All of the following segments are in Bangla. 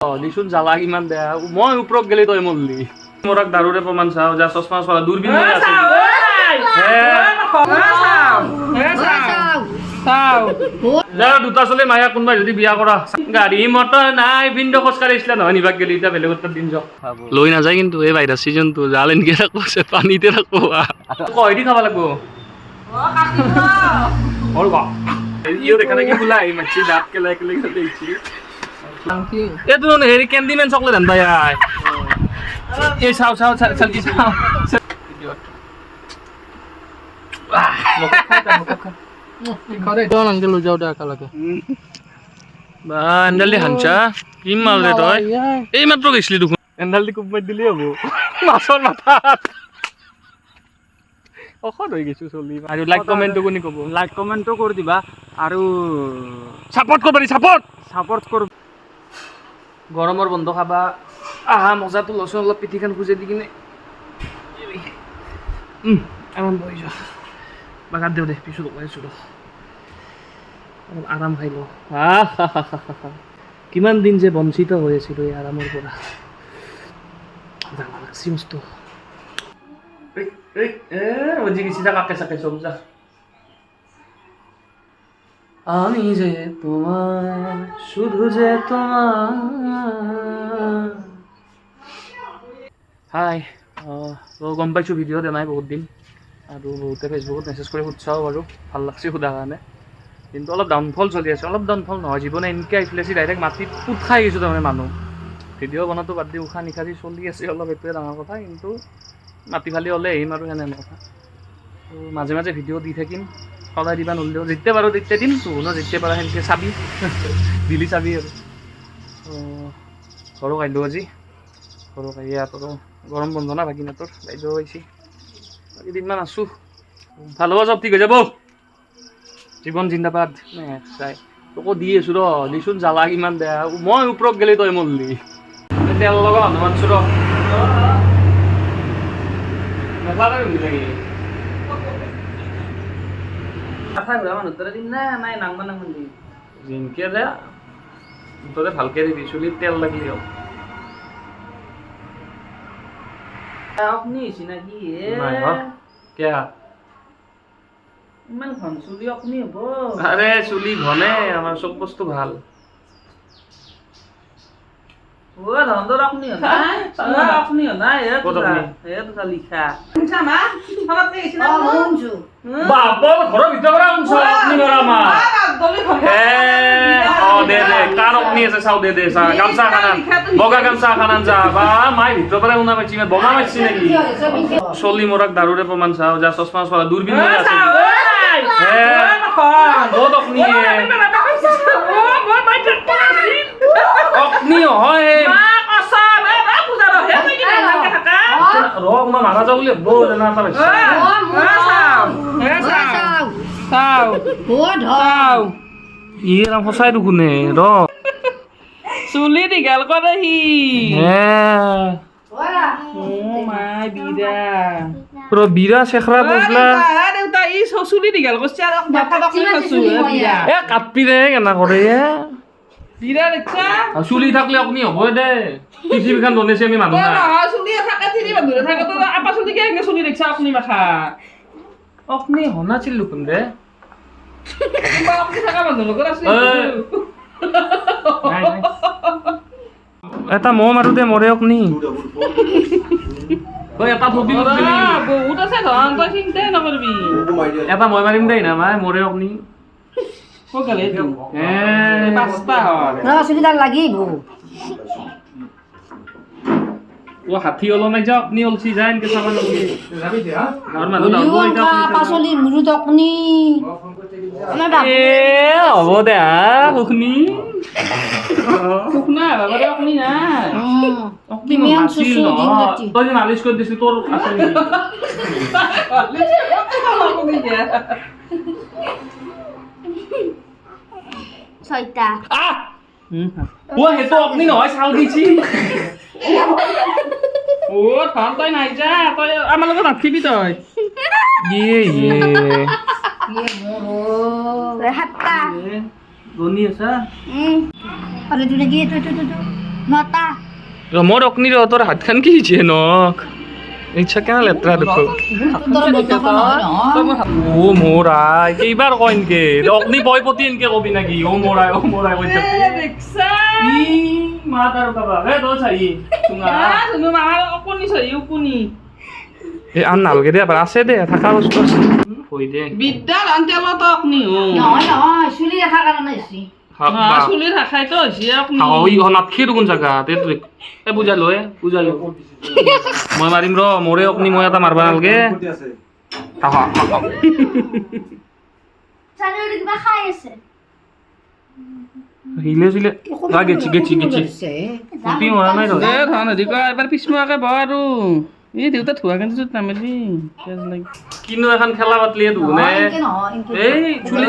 অ দিচোন জ্বালা কিমান বেয়া। মই ওপৰত গেলি তই মৰলি। মোৰাক দাৰুৰে প্ৰমাণ চাওঁ যা চশমা চলা দূৰবীণ আছে। দুটা চলি মায়া কোনোবাই যদি বিয়া কৰা। গাড়ী মটৰ নাই ভিনদ খোজ কাঢ়িছিলে নহয় নিবাক গেলি এতিয়া বেলেগৰ তাত দিন যাওক। লৈ নাযায় কিন্তু এই বাহিৰৰ চিজনটো জাল এনেকে ৰাখব পানীতে ৰাখব কয় দি খাব লাগব। হ'ল বা ইও দেখা নাই কি বোলা? এই মাছি দাঁত কেলাই কেলাই খাতে এইটো হেৰি কেণ্ডিমেন চকলেট আনবা ইয়াই এই চাও চাও চাও চাও কি চাও। লৈ যাওঁ দে একেলগে বা এণ্ডাল দি হানচা কি মাৰলে তই। এই মাত্ৰ গৈছিলি দেখোন। এণ্ডাল দি মাৰি দিলেই হ'ব। মাছৰ মাথাত। ঔষধ হৈ গৈছো চলি। আৰু লাইক কমেণ্টটো কোনে ক'ব? লাইক কমেণ্টো কৰি দিবা। আৰু ছাপৰ্ট কৰিব পাৰি ছাপৰ্ট ছাপৰ্ট কৰ গৰমৰ বন্ধ খাবা। আহা মজাটো লচোন অলপ পিঠিখন খুজে দি কিনে। আৰাম বহি যোৱা। বাগাত দিওঁ দে পিছত ওলাই আছোঁ অলপ আৰাম খাই লওঁ। হা হা হা হা হা। কিমান দিন যে বঞ্চিত হৈ আছিলোঁ এই আৰামৰ পৰা। জানা লাগছি মস্ত এই, এই, বুজি গেছি যা কাকে চাকে চব যা। আমি যে তোমার, শুধু যে তোমার। হাই তো গম পাইছোঁ ভিডিঅ' দিয়া নাই বহুত দিন। আৰু বহুতে ফেচবুকত মেছেজ কৰি সুধচাও বাৰু, ভালো লাগছে সোধাৰ কাৰণে। কিন্তু অলপ ডাউনফল চলি আছে, অলপ ডাউনফল নহয়। জীৱনে এনেকৈ আহি পেলাইছে ডাইৰেক্ট মাটিত পোত খাই গৈছোঁ তাৰমানে মানুহ। ভিডিঅ' বনাতো বাদ দি উশাহ নিশাহ দি চলি আছে অলপ, এইটোৱে ডাঙৰ কথা। কিন্তু মাটি ফালি হ'লে আহিম আৰু সেনে কথা। মাজে মাজে ভিডিঅ' দি থাকিম। সদায় দিবা নললেও যেতিয়া পাৰোঁ তেতিয়া দিম, তোৰ যেতিয়া পাৰা সেনেকৈ চাবি। দিলি চাবি আৰু। ঘৰক আহিলোঁ আজি। ঘৰক আহি আৰু গৰম বন্ধ না ভাগিনাটোৰ বাইদেউ আহিছে। কেইদিনমান আছোঁ। ভালো হ'ব চব, ঠিক হৈ যাব। জীৱন জিন্দাবাদ চাই। তোকো দি আছোঁ ৰ। দিচোন জ্বালা কিমান বেয়া। মই ওপৰত গেলি তই মৰলি। তেল লগা মানুহ মানছোঁ ৰ। যেনকে দে তহঁতে ভালকে দিবি চুলিত তেল লাগি দিয়ক চিনাকি কিয়া? ইমান ঘন চুলি আপনি হ'ব। আরে চুলি ঘনে আমাৰ চব বস্তু ভালো। অ ধন্দৰ আপুনি আপুনি আপুনি? লিখা। শুনছা মা? না আপুনি মা অ দে দে কাৰ অগ্নি আছে চাও দে দে চা গামছা খানান বগা গামছা খানান যা বা মাই ভিতৰৰ পৰা শুনা পাইছি ইমান বোমা মাৰিছি নেকি? চলি মৰাক দাৰুৰে প্ৰমাণ চাও যা চশমা চলা দূৰবীণ আছে। হে বহুত অগ্নি হে হয়। হে ৰ মই মাৰা যাওঁ বুলি ভাবব জানা এটা পাইছি ই ৰাম সঁচাই দেখোনে ৰ চুলি দীঘল কৰে সি হে। ও মাই বিৰা ৰ বিৰা চেখৰা বজলা। দেউতা ই চ- চুলি দীঘল কৰিছে আৰু অকলে খাইছো এ কাটপি দে কেনা কৰে বিৰা দেখছা চুলি থাকলে আপুনি হ'বই দে। পৃথিৱীখন বনাইছে আমি মানুহ না চুলি থাকে তিনি মানুহে থাকে তো আপা চুলি কেনেকে চুলি দেখছা দে। কিবা আপুনি লগত আছে ঐ। নাই, নাই। এটা মহ মাৰো দে মৰে ঐ এটা থবি বহুত আছে ধন তই চিন্তাই নকৰিবি। এটা মই মাৰিম দেই না মাই মৰে আপুনি। ক'ত গ'লে এইটো? এ পাঁচটা হ'ল চুলিদার লাগিব। ও হাতী অলপ নাই যা আপুনি অলচি যায় এনেকে চাব লাগে মানুহ হলিও দাউৰিব এতিয়া অংকা আপুনি চাব। পাচলি মুৰু তকনি আমাৰ বাপ এ হ'ব দে হা শুনি শুকনা বাবাৰে আপুনি নাই। কিমান চুচু দিন ৰাতি। তই যে মালিচ কৰি দিছিলি তোৰ আছে নেকি ছয়টা আহ ও সেইটো আপুনি নহয় চাউল দিছি অ ধন তই নাই যা তই আমাৰ লগত নাথাকিবি তই ইয়ে ইয়ে সাতটা গণি আছা উম আৰু এইটো নেকি এইটো এইটো নটা মোৰ অগ্নি ৰ তোৰ হাতখন কি হৈছে নখ ইচ্ছা কেনে লেতেৰা দেখো মোৰ আই কেইবাৰ কয় এনকে অগ্নি বয় প্ৰতি এনকে কবি নেকি অ' মোৰ আই অ' মোৰ আই কৈ থাকি ই মাত আৰু কাবা হে তই চাই চুঙা তুমি মাৰ অকণি চহি উকণি এই আন নালগে দে এবাৰ আছে দে থাকা বস্তু আছে হৈ দে বিদ্যাৰ অন্তেলত অকণি হ নহয় নহয় চুলি দেখাৰ কাৰণে হৈছে চুলি দেখোন জাগা? তে লৈ লৈ। মই মাৰিম ৰ মোৰে অগ্নি মই এটা মাৰবা নালগে। হিলে চিলে গেছি গেছি গেছি। মৰা নাই ৰ। এবাৰ পিছমুৱাকে বহ আৰু। এই দেউতা ধোৱা কেনে নামেলি তেজ লাগি কিনো এখন খেলা পাতলি দুগুণে এই চুলি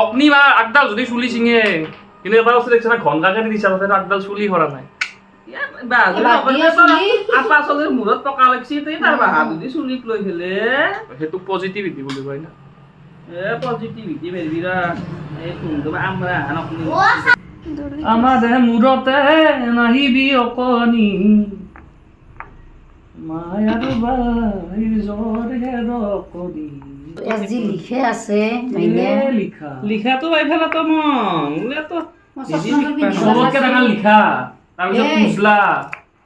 অগ্নি বা আগডাল যদি চুলি চিঙে কিন্তু এটা বস্তু দেখিছে না ঘন কাকে দিছা তাতে আগডাল চুলি সৰা নাই। মূৰত পকা লাগছি তাৰ বাহা যদি চুলিক লৈ ফেলে। সেইটো পজিটিভিটি বুলি কয় না। এ পজিটিভিটি ভেৰিবি ৰ এই হান অকণি আমাৰ মূৰতে নাহিবি অকণি। মায়াৰ বাই জ্বৰ হেৰকণি আজি লিখে আছে মাইনে লিখা। মন। লিখা। তাৰপিছত এই।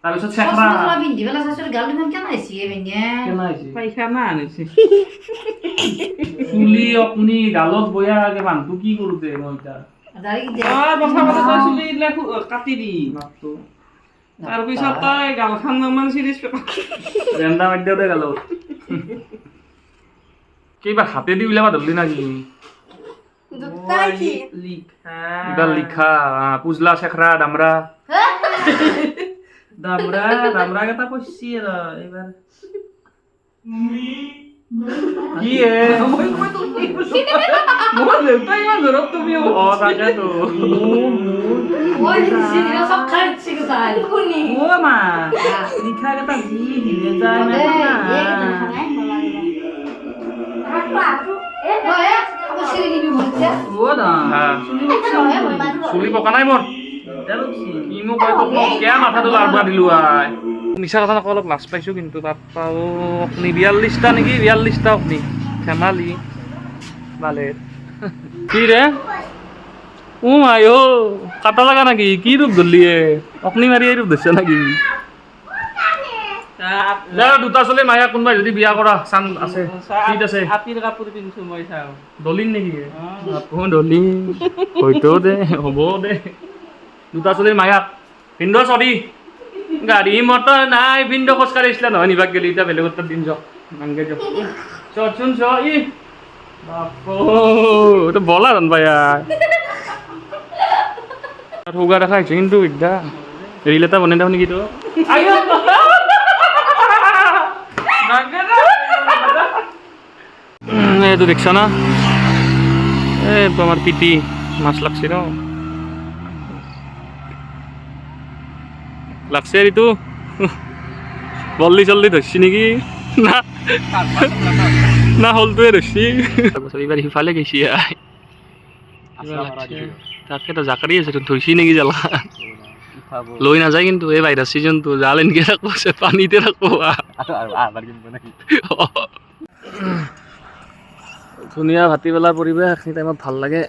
তাৰপিছত চেখৰা পিন্ধি পেলাই চাইছো গাল দেখোন কেনে আহিছে কেনে আহিছে পাইখানা আনিছে। চুলি অকনি গালত বয়া আগে মানুহটো কি কৰোঁতে মই এতিয়া? কাটি দি মাতটো। তাৰপিছত তই গালখান অলপমান চিৰিজ ৰেন্দা মাধ্যতে গালত কিবা হাতেদি উলিয়াবা ধৰলি না কি লিখা পুজলা চেখৰা দামৰা দামৰা দামৰা কেইটা পচছি আৰু এইবাৰ কি এ মই কৈ তুমি মোৰ দেউতা ইমান ধৰক তুমি অ তাকেতো ওই দিছি সব খাই দিছি তাই কোনি অ মা লিখা কেইটা যি হিলে যায় দে না এই খানাই বলা এ এ আকৌ চিৰি দিবি বলছে অ দা আহ, চুলি পকা নাই মোৰ কিনো কয় তোক মই কিয় মাথাটো লাৰবা দিলো আই মিছা কথা নকওঁ অলপ লাজ পাইছোঁ কিন্তু বাপ্পা অ আপুনি বিয়াল্লিছটা নেকি? বিয়াল্লিছটা আপুনি। ধেমালি। ভালে। কি ৰে? ও মাই অ কাটা লাগা নাকি? কি ৰূপ ধৰলি এ? অকনি মাৰি এই ৰূপ ধৰছে নাকি? দুটা চলি মায়া কোনোবাই যদি বিয়া কৰা চান আছে চিট আছে। আপিৰ কাপোৰ পিন্ধছো মই চাওঁ। দলিন নেকি? আপো দলিন হয়তো দে হ'ব দে। দুটা চলিৰ মায়াক ভিন্দ চৰি। গাড়ী মটৰ নাই ভিন্দ খোজকাঢ়ি আহিছিলা নহয় নিবাক গেলি এতিয়া বেলেগৰ তাত দিন যাওক। নাংগে যাওক। চচোন চ ই বাপো এইটো বলা ৰান পায়া ঠৌগা দেখা হৈছে কিন্তু এতিয়া ৰিল এটা বনাই দিওঁ নেকি তো। এইটো দেখছা না? এই তো আমার পিটি মাছ লাগছে ন? লাগছে আর ইটো বল্লি চল্লি ধরছি নাকি? না। না হলটোৱে ধরছি। তাৰপাছত এইবাৰ সিফালে গেছি আই। তাকেতো জাকাৰি আছে তো ধরছি নাকি জ্বালা? লৈ নাযায় কিন্তু এই বাহিৰৰ ছিজনটো জাল এনেকে ৰাখব আছে পানীতে ৰাখব ধুনীয়া ভাটিবেলাৰ পৰিৱেশ এইখিনি টাইমত ভালো লাগে।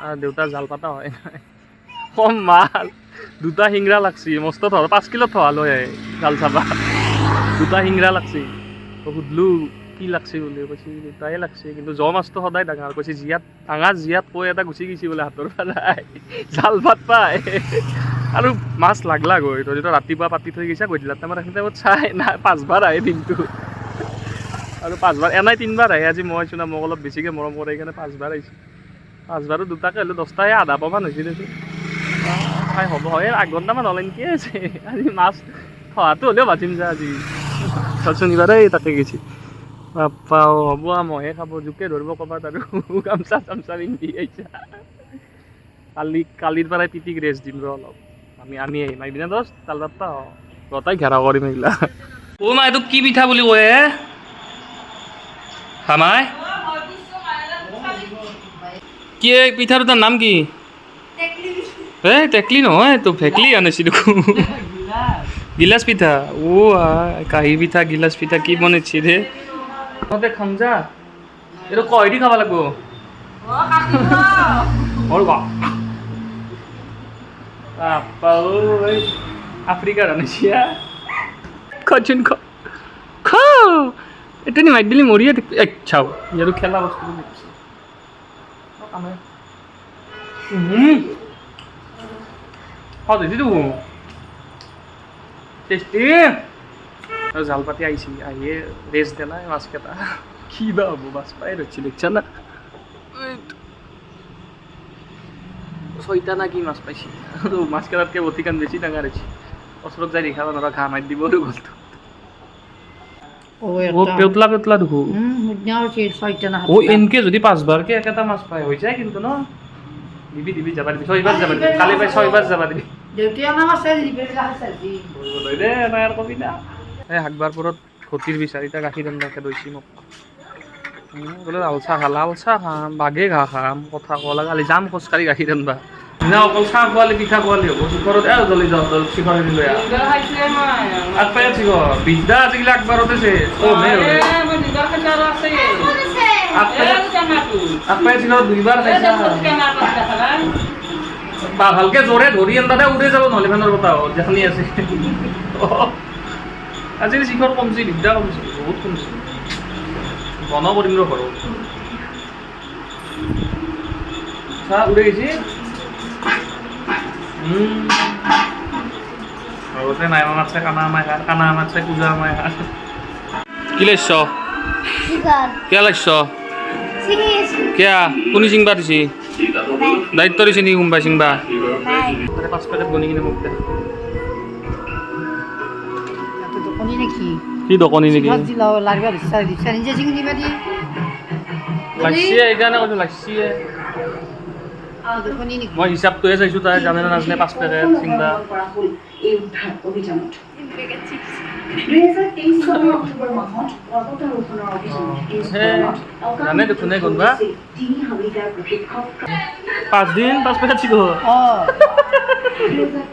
আৰু দেউতাৰ জাল পাতা হয়। নাই কম মাল। দুটা শিংৰা লাগছি, মস্ত থ পাঁচ কিলো থোৱা লৈ আহে জাল চাবা। দুটা শিংৰা লাগছি। সুধলো কি লাগছি বুলি কৈছে, দুটাই লাগছি, কিন্তু জ মাছটো সদায় ডাঙৰ, কৈছে জীয়াত ডাঙৰ জীয়াত কৈ এটা গুচি গৈছি বোলে হাতৰ পেলাই জাল পাত পাই আৰু মাছ লাগলা গৈ তই যেতিয়া ৰাতিপুৱা পাতি থৈ গৈছা, গধূলা টাইমত এইখিনি টাইমত চাই নাই পাঁচবাৰ আহে দিনটো। আৰু পাঁচবাৰ, এনাই তিনিবাৰ আহে, আজি মই আহিছোঁ না মোক অলপ বেছিকৈ মৰম কৰে, সেইকাৰণে পাঁচবাৰ আহিছোঁ। পাঁচবাৰো দুটাকে হ'লেও দহটাই আধা পামান হৈছে দেচোন খাই হ'ব। হয় ঘণ্টামান হ'ল এনেকৈ আছে আজি মাছ থোৱাটো হ'লেও বাচিম যা আজি। শনিবাৰে তাকে গেছি। বাপ্পা হ'ব আ মহে খাব জোকে ধৰিব ক'ৰবাত আৰু। গামচা চামচা পিন্ধি আহিছা। কালি কালিৰ পৰাই পিটিক ৰেষ্ট দিম ৰ অলপ। আমি আমি আহিম। আহিবি না দহ তাল বাপ্পা অ। গতাই ঘেৰা কৰিম এইগিলা। অ মা এইটো কি পিঠা বুলি কয় হে হামাই কি পিঠাটোৰ নাম কি? এ টেকলি নহয় তো ভেকলি দেখোন গিলাচ পিঠা ও আই, কাঁহী পিঠা গিলাচ পিঠা কি বনাইছি রে। তহঁতে খাম যা এইটো কহেদি খাব লাগিব? বা বাপ্পা ঐ আফ্ৰিকাৰ আনিছি খচোন খ খ। এটা নি মাইত দিলি থাক এক চাও ইয়াৰো খেলা বস্তু। দেখছি হয় দিদি টেষ্টি আৰু জাল পাতি আহিছি আহিয়ে ৰেষ্ট দে নাই মাছকেইটা কি বা হ'ব মাছ পাই ৰৈছি দেখিছা না। ছয়টা না কি মাছ পাইছি? আৰু মাছকেইটাতকৈ বটিকান বেছি ডাঙৰ হৈছে। ওচৰত যাই দেখাব নৰা ঘাঁহ মাৰি দিব গলটো। পেতলা পেতলা দেখো। ও এনকে যদি পাঁচবাৰকে একেটা মাছ পায় হৈ যায় কিন্তু ন? দিবি দিবি যাবা দিবি। ছয়বাৰ যাবা দিবি। কালি পাই ছয়বাৰ যাবা দিবি। হাকবাৰপুৰত ঘটিৰ বিচাৰিটা গাখীৰ আন্দাকে দৈছি মোক। বোলে লাল চাহ খা লাল চাহ খাম বাগে ঘাঁহ খাম কথা ক'ব লাগে কালি যাম খোজকাঢ়ি গাখীৰ আনবা। না অকল চাহ খোৱালি পিঠা খোৱালি হ'ব শিখৰত এ জলি যাওঁ জল শিখৰে দিলৈ আগপাই শিখৰ বিদ্যা আজিকালি আগবাৰতে আছে। আগপাই। শিখৰত দুইবাৰ খাইছা বা ভালকে জোৰে ধৰি আনবাতে উৰি যাব নহ'লে ফেনৰ বতাহ যেখনি আছে। আজিকালি শিখৰ কমছি বিদ্যা কমছি বহুত কমছি। বন কৰিম ৰ ঘৰত চাহ উৰি গৈছি। ঘৰতে নাই মামাত চাই কানা আমাই খাৰ কানা আমাত চাই পূজা আমাই খাৰ কি লৈছ? কিয় লৈছ? কিয়া? কোনি চিংবা দিছি? দায়িত্ব দিছে নেকি কোনোবাই চিংবা নাই তাতে পাঁচ পেকেট বনি কিনে মোক দে। তো দোকানি কি দোকানী নেকি? লাগবে নিজে দিবা দি। মই হিচাপটোহে চাইছোঁ তাই জানে নে নাজানে পাঁচ পেকেট চিংবা এই উদ্ধাৰ অভিযানত। দুহেজাৰ তেইছ চনৰ অক্টোবৰ মাহত পৰ্বতাৰোহণৰ অভিযান এই হে, জানে দেখোন, পাঁচদিন পাঁচ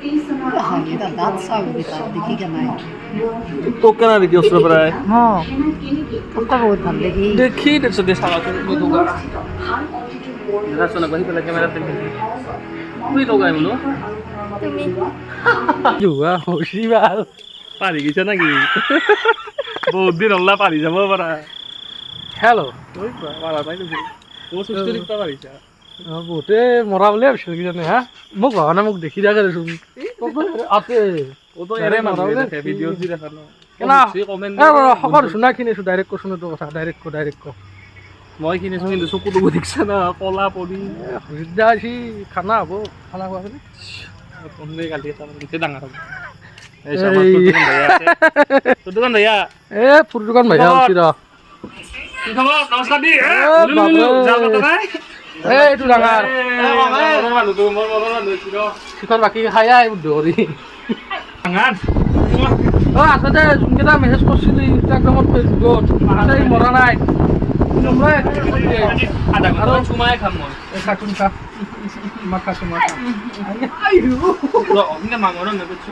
তেইছ চনৰ এটা দাঁত চাও বেটা দেখি কে নাই। দেখি ওচৰৰ পৰাই? হ্যাঁ সেনা কেনেকে তোমটা বহুত ভালো দেখি দেখি তাৰপিছত দে সিফালে কেমেৰাত দেখি। তুই বোলো। তুমি। পাৰি গৈছে নেকি? বহুত দিন হল্লা পাৰি যাব বা, পাৰা নাই দেখোন ও সুস্থ দিকটা পাৰিছা বহুতে মৰা বুলিয়ে ভাবিছিল কিজানি হা? মোক ভবা নাই মোক দেখি থাকে দেচোন। আছে বোলে। মই কিনিছোঁ কিন্তু চকু টকু দেখিছা না কলা পৰি খানা হ'ব খানা খোৱা বুলি কালি দিছে ডাঙৰ হ'ব। দোকান ভैया এ ফুৰ দোকান ভাইয়া কি খবৰ নমস্কাৰ দি বাকী খাই আহ ধৰি ডাঙৰ অ আচলতে যোনকেইটা মেছেজ কৰিছিলি ইনষ্টাগ্ৰামত ফেচবুকত মৰা নাই চুমাই খাম মই এই খা মাত খাচোন মাত খা। ৰ, অভিনে মাংসৰ নেবেচো।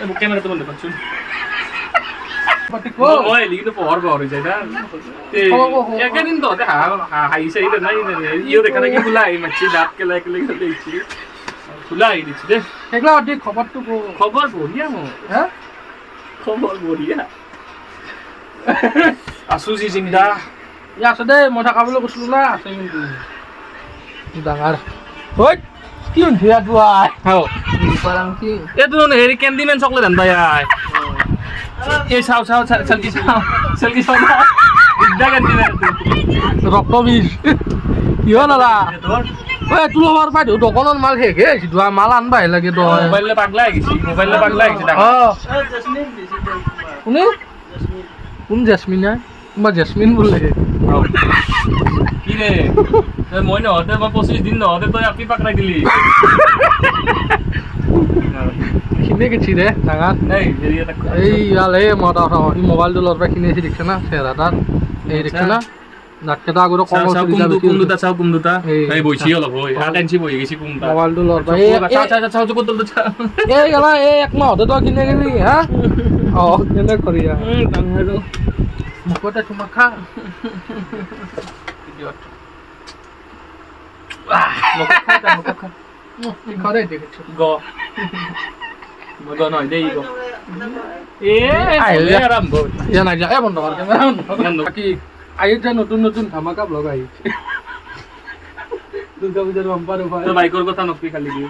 এই মোক কেমেৰাটো বন্ধ কৰচোন। পাতি ক। মই- মই এলি কিন্তু পোহৰ পোহৰ হৈ যায় না। এই, হ'ব, হ'ব, হ'ব। একেদিন তহঁতে হাঁহ- হাঁহ হাঁহিছে আহিলে নাই নাই, ইও দেখা নাই কি খোলা আহি মাতছি দাঁত কেলাই কেলাই কেলাই আহিছি খোলা আহি দিছি দে সেইগিলা অতি খবৰটো ক খবৰ বঢ়িয়া মোৰ হে খবৰ বঢ়িয়া আছো যি চিন্তা ই আছে দেই মই থাকাবলৈ কৈছিলোঁ না আছে কিন্তু ডাঙৰ ঐ কি ধুয়া ধুৱাই এইটো হেৰি কেণ্ডিমেন চকলেট আনবা আই এই চাও চাও চাও চালকি চাও চালকি চাও না। বিদ্যা কেণ্ডিমেন ৰক্ত বীজ কিয় দাদা তোৰ ঐ তোৰ লগৰ পাই দোকানত মাল শেষে ধোৱা মাল আনবাহে লাগে পাগলা পাগলা কোনে? কোন জেচমিন নাই কোনোবা জেচমিন বোলে। কি ৰে? মই নহওঁতে মই পঁচিছ দিন নহওঁতে তই আপি পাকৰাই দিলি। খিনে গেছি এটা এই ইয়াল এই মোবাইলটো পৰা কিনি আহিছে দেখিছে না? চেহেৰা এই দেখিছে না? নাটকেইটা আগতে চাও কমৰ চাও কোন কোন দুটা এই, এই অলপ ঐ আট ইঞ্চি বহি গৈছি মোবাইলটো। চাও এই- চাও চাও কোনটো এই গেলা এই এক মাহতে তই কিনে গেলি হা? অ কেনে আ মুখতে তোমাক খা। দেখিছো গ গ দেই গ। নতুন নতুন ধামাকা ব্লগ আহিছে দুৰ্গা পূজাৰ বাম্পাৰ উপায় বাইকৰ কথা নকবি খালি দি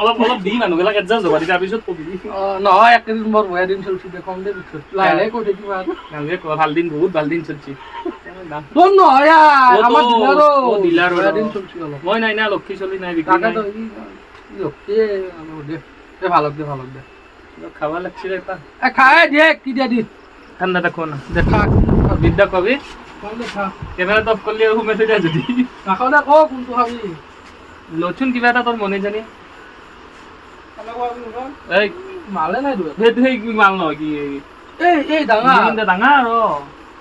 অলপ অলপ দি মানুহবিলাক এডজাষ্ট হ'ব তাৰ পিছত কবি। নহয় একেদিন মোৰ বয়া দিন চলছি দে কম দে লাহে লাহে কৈ কোৱা ভালো দিন বহুত ভালো দিন চলছি। তোৰ নহয় আৰ, অ, তো- আমাৰ ডিলাৰো অ, ডিলাৰো। বয়া দিন চলছি মই নাই না লক্ষী চলি নাই বিক্ৰী কাকা তো লক্ষীয়ে দে দে ভালক দে ভালক দে। খাবা লাগছিল এটা এ খাই কি দিয়া দি। ঠাণ্ডা দেখো না দে। বিদ্যা কবি? কম দে খা। কেমেৰাত অফ কৰিলে সোমাই থৈ যদি। নাখাও দে ক কোনটো খাবি? লচোন কিবা এটা তোৰ মনে জানি। মালে নাই মাল নহয় কি এই এই ডাঙৰ। ডাঙৰ অ।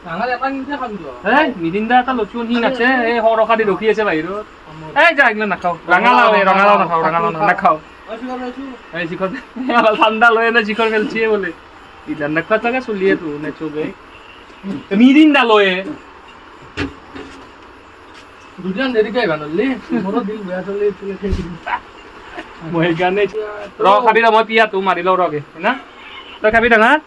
এই মিৰিণ্ডা এটা লচোন সি নাছে এই সৰকা দি ৰখি আছে বাহিৰত। এই যা এইগিলা নাখাওঁ। ৰঙালাও এই ৰঙালাও নাখাওঁ ৰঙালাও নাখাওঁ নাখাওঁ। এই শিখৰ ঠাণ্ডা লৈ এনে শিখৰ খেলছিয়ে বোলে। ইলা নাখোৱা চাগে চলিয়ে তো নে চবে মিৰিণ্ডা লয়ে দুজন দেৰিকে আহিবা নলি মোৰো দিল বেয়া চলি চলি মই সেইকাৰণে ৰ খাবি ৰ মই পিয়াটো মাৰি লওঁ ৰগে না তই খাবি ডাঙৰ?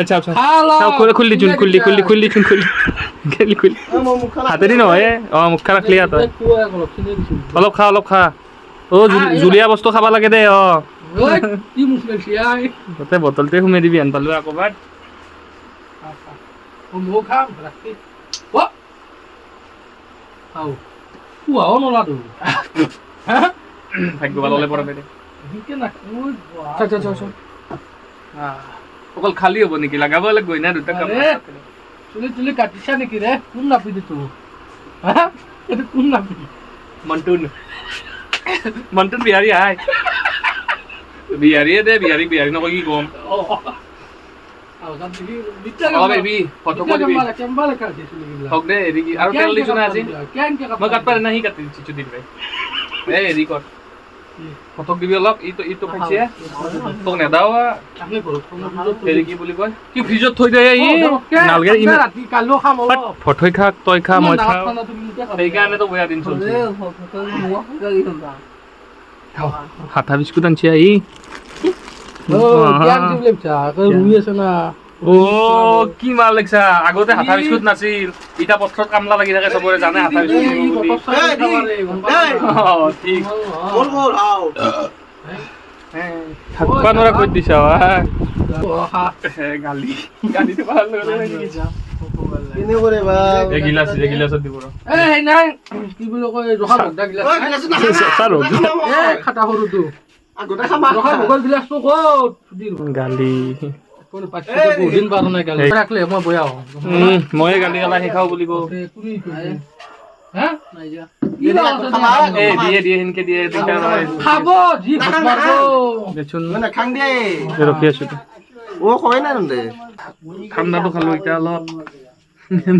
আচ্ছা আচ্ছা। খালা চাও খুলি খুলি চোন খুলি খুলি খুলি চোন খুলি। খুলি খুলি। হাতেদি নহয় অ মুখ ক্লিয়াৰ তই অলপ খা অলপ খা। অ জুলীয়া বস্তু খাব লাগে দে অ। তাতে বটলটোৱে সোমাই দিবি আন পালো আকবাৰ ও মো খাম ৰাখি। অ আও পুৱাও নলাটো। ভাগ্য ভালো হ'লে পৰা অকল খালি হ'ব নেকি? লগাব লাগিব না দুটা কাম। চুলি চুলি কাটিছা নেকি ৰে? কোন নাপি দিছো হা? এইটো কোন নাপি মন্টুন। মন্টুন বিহাৰী আই। বিহাৰীয়ে দে বিহাৰী বিহাৰী নকয় কি ক'ম? আৰু তেল দিছো না আজি? মই কাটবা? নাই সি কাটি দিছো চুটি দিবি এই হেৰি কৰ। ফটোক দিবি অলপ ইটো ইটো খাইছে তোক নেদাও কি বুলি কয় কি ফ্ৰিজত থৈ দে ই নালগে ইমান ৰাতি কালিও খাম অলপ ফটোই খাক তই খা মই নিজে খাবা। সেইকাৰণেতো বেয়া দিন চলছে হাতা বিস্কুট আনছি আহি ও, কি বুলি ভাবছা? আকৌ ৰুই আছে না অ কি মাল লাগছা আগতে হাতা বিস্কুট নাছিল। ইটা পথৰত কামলা লাগি থাকে চবৰে জানে হাতা বিস্কুট। বুলি। ঠিক। থাকবা নোৱাৰা কৈ দিছা অ, গালি। ভালো লগা গিলাচত দিব সেই নাই। কি বুলি। এই, খাটা ক'ত। গালি তো নাই গালি। ৰাখলে মই বয়া হওঁ উম, ময়ে গালি গালা শিকাও বুলি কওঁ বাপৰে, কুৰি কুৰি। হা? কি বা আছে এ দে? দিয়ে দিয়ে সেনকে দিয়ে দিগদাৰ নহয় খাব যি ভাত মাৰিব দেচোন খাং দে এই ৰখি আছো দে। ও কয় না নন্দে ঠাণ্ডাটো খালো এতিয়া অলপ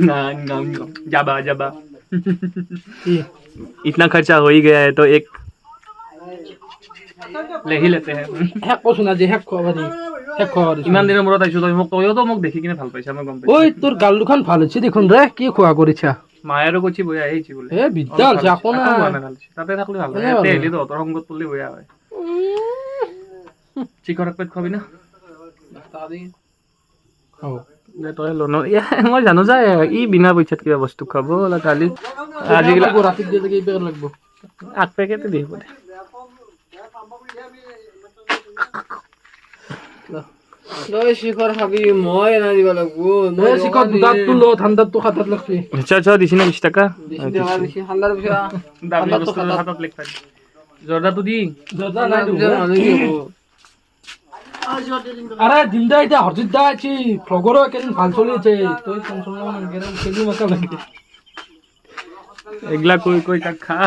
नाम नाम जाबा जाबा इतना खर्चा हो ही गया है तो एक লেখি লেতে হেক কৈছো যে হেক খোৱাব দি হেক ইমান দিনৰ মূৰত আহিছো তই মোক তয়ো তো মোক দেখি কিনে ভালো পাইছা মই গম পাইছো। ঐ তোৰ গাল দুখন ভালো হৈছে দেখুন ৰে কি খোৱা কৰিছা? মায়েরও কচি বইয়া আহিছি বলে। এ বিদ্যাল যাকো না তাতে থাকলে ভালো লাগে এতে হেলি তোর সঙ্গত পড়লে বইয়া হয়। চিকর পেট খাবি না। মই জানো যায় ই বিনা পইচাত কিবা বস্তু খাব কালি। আজিকালি ৰাতি আগপেকেটে দিব দে থাকি জৰ্দাটো দি। জৰ্দা নাই ঠাণ্ডাৰ দিব। পিছত মানুহ কি হ'ব আৰে দিনদা এতিয়া হৰজিত দা আছি ভ্লগৰো একেদিন ভালো চলি আছে। তই টেনচন ল'ব নালাগে ৰে, খেলি মাথা লাগে। এগলা কৈ কৈ তাক খা।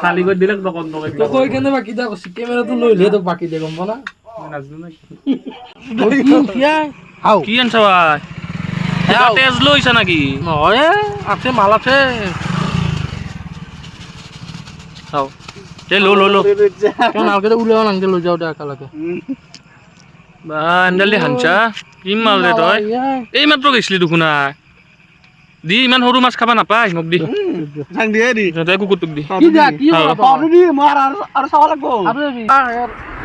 খালি কৰি দিলে তকন তক তই কৈ কেনে বাকী দা কৈছি কেমেৰাটো লৈ লিহে তোক বাকী দে গম পা না কি হাও ভাই তেজ লৈছা নেকি নহয় আছে মাল আছে চাও দে লো লো লো নালকে উলিয়াও নালকে লৈ যাওঁ দে একেলগে বা এন্দাল দি কি মাল দে তই এই মাত্ৰ গৈছিলি দেখোন আই। দি ইমান সৰু মাছ খাবা নাপায় মোক দি তই কুকুৰটোক দি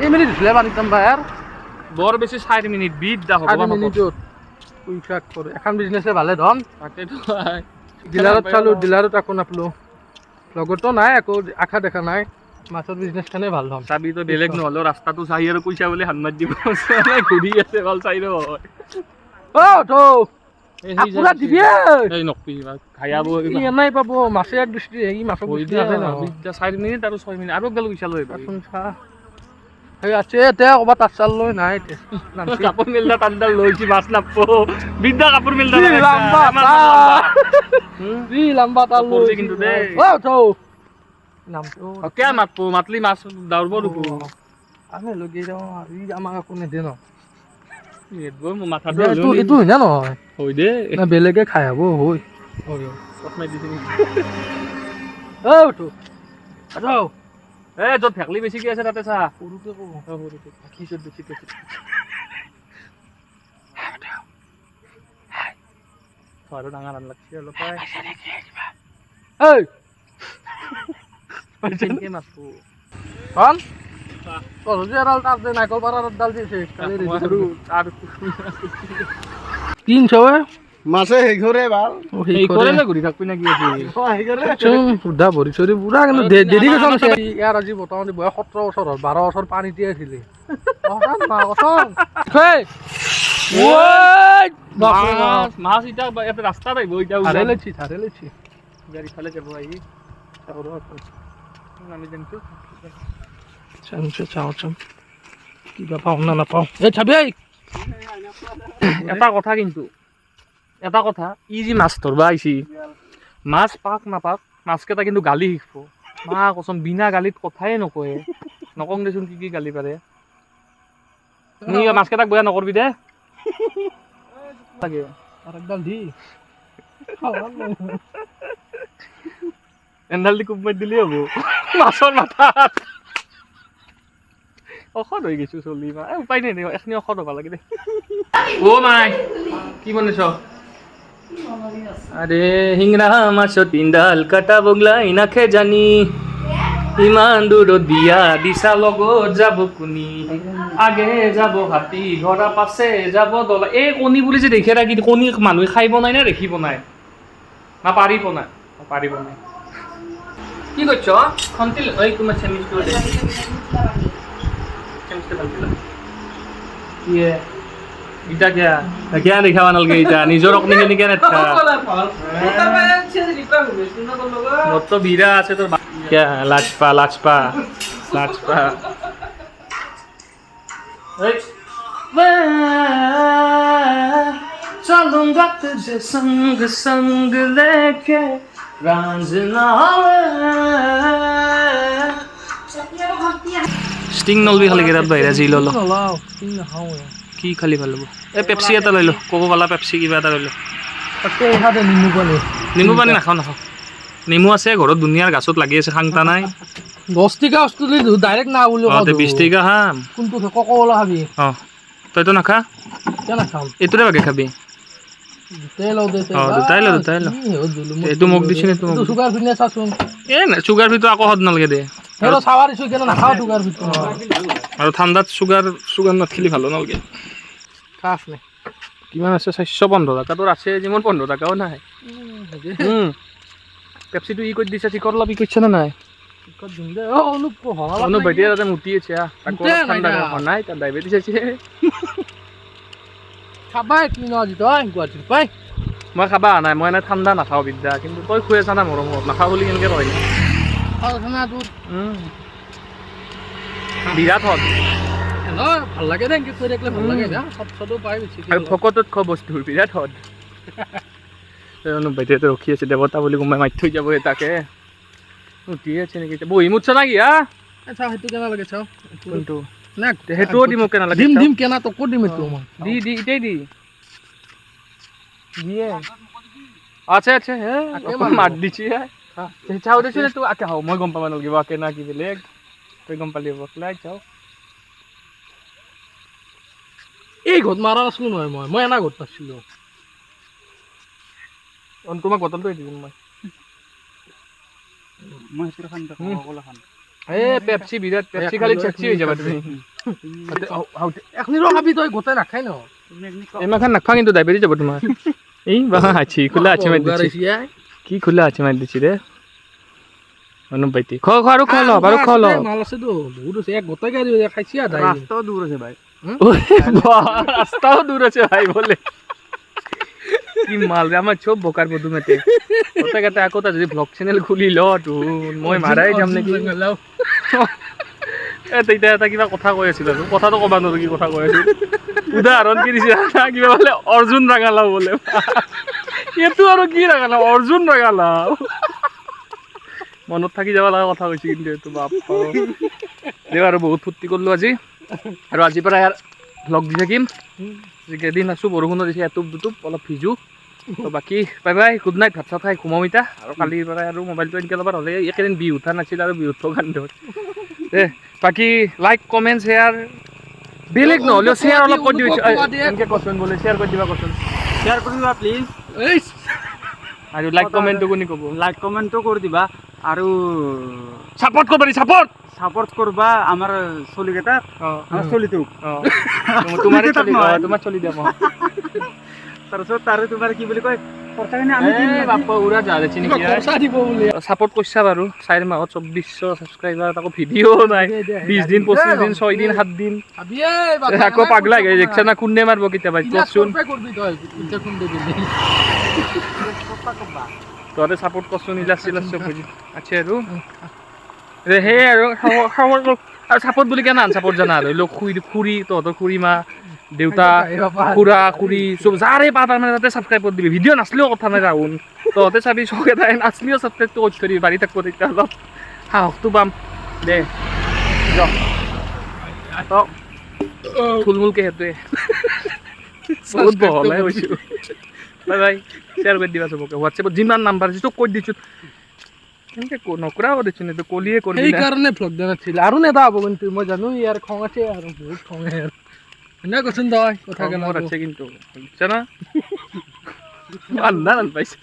এই মিনিট দিছিলে পানী তাম্বা ইয়াৰ বৰ বেছি চাৰি মিনিট বিদ দা হ'ব চাৰি মিনিটত কুইকাক কৰে এখন বিজনেছে ভালে ধন? তাকেতো ডিলাৰত চালোঁ ডিলাৰত একো নাপালোঁ লগতো নাই একো আশা দেখা নাই। মাছৰ বিজনেছখনে ভালো ধন। চাবি তই বেলেগ নহ'লেও ৰাস্তাটো চাই আৰু কৈছা বুলি হাত মাৰি দিব ঘূৰি আছে ভালো চাই ৰ মাছে দৃষ্টি চাৰি মিনিট আৰু ছয় মিনিট। আৰু গেল চা। আছে এতিয়া ক'ৰবাত তাত চাল লৈ নাই কাপোৰ মিলদা তান্ডাল লৈছি মাছ নাপো। বিদ্যা কাপোৰ মিলদা কি লম্বা তাল। তাল লৈ কিন্তু দেই। নামটো। কিয় মাতবো মাতলি মাছ দাউৰব দেখো আমি লগি যাওঁ ই আমাক একো নিদে ন। এইটো নহয়? দে। বেলেগে খাই হ'ব হৈ অ' তো আৰু এ য'ত ভেকলি বেছিকে আছে তাতে চা। সৰুতে ক'ব। বাকীছত বেছিকে আছে? আৰু ডাঙৰ আন লাগছে অলপ নাৰিকল পাৰাৰ এডাল দিছে কালি তিনশ হে কৰে ভালো। এই কৰে। না ঘূৰি থাকবি নেকি আজি? সুধা ভৰি চৰি পুৰা কিন্তু দে- ডেডিকেশ্যন আছে ইয়াৰ আজি মোটামুটি বয়স সোতৰ বছৰ হ'ল বাৰ বছৰ পানী তিয়াইছিলে মাছ মাছ এতিয়া বা- ইয়াতে ৰাস্তাত আহিব এতিয়া ধাৰে ওলাই লৈছি ধাৰে লৈছি গাড়ী ফালে যাব আহি। আমি যেনটো চামচে চাওঁ চাম কিবা পাওঁ না নাপাওঁ। এই চাবি এই! এটা কথা কিন্তু এটা কথা ই যি মাছ ধৰবা আহিছি মাছ পাক নাপাক মাছকেইটা কিন্তু গালি শিকব। মা কচম বিনা গালিত কথাই নকয়ে। নকং দেচোন কি কি গালি পাৰে। নি মাছকেইটাক বেয়া নকৰবি দে। তাকে আৰু একডাল দি। এণ্ডাল দি কোব মাৰি দিলেই হ'ব। মাছৰ মাথাত। ঔষধ হৈ গৈছো চলি মা। উপায় নাই দে এখনি ঔষধ হ'ব লাগে দে। অ মাই কি বনাইছ? আরে হিংরা মাছ তিনডাল কাটা বগলাই নাখে জানি। ইমান দূৰত বিয়া দিছা লগত যাব কুনি আগে যাব হাতী ঘৰা পাছে যাব দলা। এই কণী বুলি যে দেখে ৰাখি, কণী মানুহে খাই বনাই নে দেখি বনাই না পাৰি বনাই পাৰি বনাই কি করছ খন্তিল ওই তোমার সেমিস্ট করে সেমিস্ট ভালছিল ইয়ে। ইটা কে? কে নি নালগে ইটা নিজর অকনি কে নি কেন খা মোর তো বিরা আছে তোর কে? লাচপা নলবি খালি গেরাত বাইরা জিল হলো কি খালি ভালো হ'ব? এই পেপচি এটা লৈ লওঁ ক'ব পালা পেপচি কিবা এটা লৈ লওঁ নিমু পানী নেমু পানী নাখাওঁ নাখাওঁ। নেমু আছে ঘৰত ধুনীয়াৰ গাছত লাগি আছে খাংটা নাই। দহ টকা বস্তু ডাইৰেক্ট না বুলি অঁ বিছ টকা খাম। কোনটো ককলা খাবি? অঁ তইতো নাখা? কিয় নাখাম। এইটোৰে ভাগে খাবি? আৰু ঠাণ্ডাত চুগাৰ চুগাৰ নাথাকিলে ভালো নালাগে। কিমান আছে? চাৰিশ পোন্ধৰ টকা। তোৰ আছে যিমান পোন্ধৰ টকাও নাই। পেপচিটো ই কৰি দিছে টিকট অলপ ই কৰিছে নে নাই? অনুপ ভাইটিয়ে তাতে মুতি আছে নাই তাৰ ডায়েবেটিছ আছে। খাবাই কি তই গুৱাহাটীত পাই। মই খাবা অহা নাই মই এনে ঠাণ্ডা নাখাওঁ বিদ্যা কিন্তু তই খুৱাই আছা না মৰমত নাখাওঁ বুলি কেনেকৈ কয়। বিৰাট হত ভালো লাগে দে থাকিলে ভালো লাগে দে চব চবো পাই খোৱা বস্তুৰ বিৰাট হত এই ৰখি আছে দেৱতা বুলি কোনোবাই মাতি থৈ যাব তাকে। উঠিয়ে আছে নেকি বহি মুতছ না কি হা চাওঁ সেইটো কেনে লাগে চাওঁ। কোনটো? না সেইটোও দি মোক লাগে দিম দিম কেনা তোকো দিম এইটো মই দি দি ইটাই দি। দিয়ে। আছে আছে হে আকে অকণ মাৰিব। মাত দিছি চাও দেচোন এইটো আকে হও মই গম পাব নালাগিব আকে না কি বেলেগ তই গম পালি হ'ব লাই চাও। এই ঘৰত মাৰা নাছিলো নহয় মই মই এনা ঘৰত পাইছিলো তোমাক বটলটো দিম মই। মই সেইটো খান এ পেপচি বিৰাট পেপচি খালি চেপচি হৈ যাবা তুমি। এখনি ৰখাবি তই গোটেই নাখাই ন। এমাখান নাখা কিন্তু ডায়েবেটিছ যাব তোমাৰ। এই বা আছি খোলা আছে মাৰি দিছি। কি খোলা আছে মাৰি দিছি ৰে। অনুপ ভাইটি খ খ আৰু খ ল আৰু খ ল। মাল আছেতো বহুত আছে। এক গোটেই গাড়ী খাইছি আধা ৰাস্তাও দূৰ আছে ভাই। রাস্তাও দূর আছে ভাই বলে। কি মাল রে, আমার চোখ বোকার বধু মেতে কথা কথা কথা যদি ব্লগ চ্যানেল খুলি, ল তো মই মাৰাই যাম নেকি? এ তেতিয়া এটা কিবা কথা কৈ আছিল আৰু কথাটো ক'বা নোৱাৰো, কি কথা কৈ আছিল। উদাহৰণ কি দিছে? কিবা বোলে অৰ্জুন ৰাঙালাও বোলে। এইটো আৰু কি ৰাঙালাও? অৰ্জুন ৰাঙালাও। মনত থাকি যাব লগা কথা কৈছে কিন্তু এইটো, বাপ দে আৰু বহুত ফূৰ্তি কৰিলোঁ আজি। আৰু আজিৰ পৰা ইয়াৰ ভ্লগ দি থাকিম। কেইদিন আছোঁ বৰষুণো দিছে এটুপ দুটুপ অলপ ভিজো। তো বাকী বাই বাই গুড নাইট ভাত চাত খাই ঘুমাম এতিয়া আৰু কালিৰ পৰা আৰু মোবাইলটো এনেকৈ ল'বা হ'লে এইকেইদিন বিহু উঠা নাছিল আৰু বিহুত গান দিওঁ দে বাকী লাইক কমেণ্ট শ্বেয়াৰ বেলেগ নহ'লেও শ্বেয়াৰ অলপ কৰি দিওঁ এনেকৈ কচোন বোলে শ্বেয়াৰ কৰি দিবা কচোন শ্বেয়াৰ কৰিবা প্লিজ আৰু লাইক কমেণ্টটো কোনে ক'ব? লাইক কমেণ্টো কৰি দিবা। আৰু ছাপৰ্ট কৰিব পাৰি ছাপৰ্ট ছাপৰ্ট কৰবা আমাৰ চলিকেইটাক অঁ আমাৰ চলিটোক। অঁ তোমাৰ চলি অঁ তোমাৰ চলি দিয়া মই তাৰপিছত তাৰে তোমাৰ কি বুলি কয় ছাপৰ্ট কৰিছা বাৰু চাৰি মাহত চৌব্বিছশ ছাবস্ক্ৰাইবাৰ আকৌ ভিডিঅ' নাই বিছ দিন পঁচিছ দিন ছয় দিন সাত দিন। আকৌ পাগলা গাই দেখছা না কোনে মাৰিব কেতিয়াবা কচোন। তহঁতে ছাপৰ্ট কৰচোন ইলাচ চিলাচ চব বুজি আছে আৰু? সেই আৰু খবৰ আৰু ছাপৰ্ট বুলি কেনে ছাপৰ্ট জানা? আৰু লোক খুৰী খুৰী তহঁতৰ খুৰী মা দেউতা খুৰা খুৰী চব যাৰে পা তাৰমানে তাতে ছাবস্ক্ৰাইব কৰি দিবি। ভিডিঅ' নাচলেও কথা নাই ৰাহুল। তহঁতে চাবি চক এটা নাচলিও ছাবস্ক্ৰাইবটো কৰি থৈ দিবি বাঢ়ি থাকিব তেতিয়া অলপ। সাহসটো পাম। দে থুলমূলকে সেইটোৱে। বহুত বহলাই হৈছোঁ বাই বাই শেয়ার করে দিবা সবকে। হোৱাটছএপত যিমান নাম্বাৰ আছে তোক কৈ দিছোঁ? এনেকৈ নকৰাও দেচোন এইটো কলিয়ে কৰিবি না। সেইকাৰণে ভ্লগ দিয়া নাছিল আৰু নেদা হ'ব কিন্তু মই জানো ইয়াৰ খং আছে আৰু বহুত খং আৰু এনে কৈছোন তই কথা কেনে আছে কিন্তু বুজিছা না? ভালো পাইছে।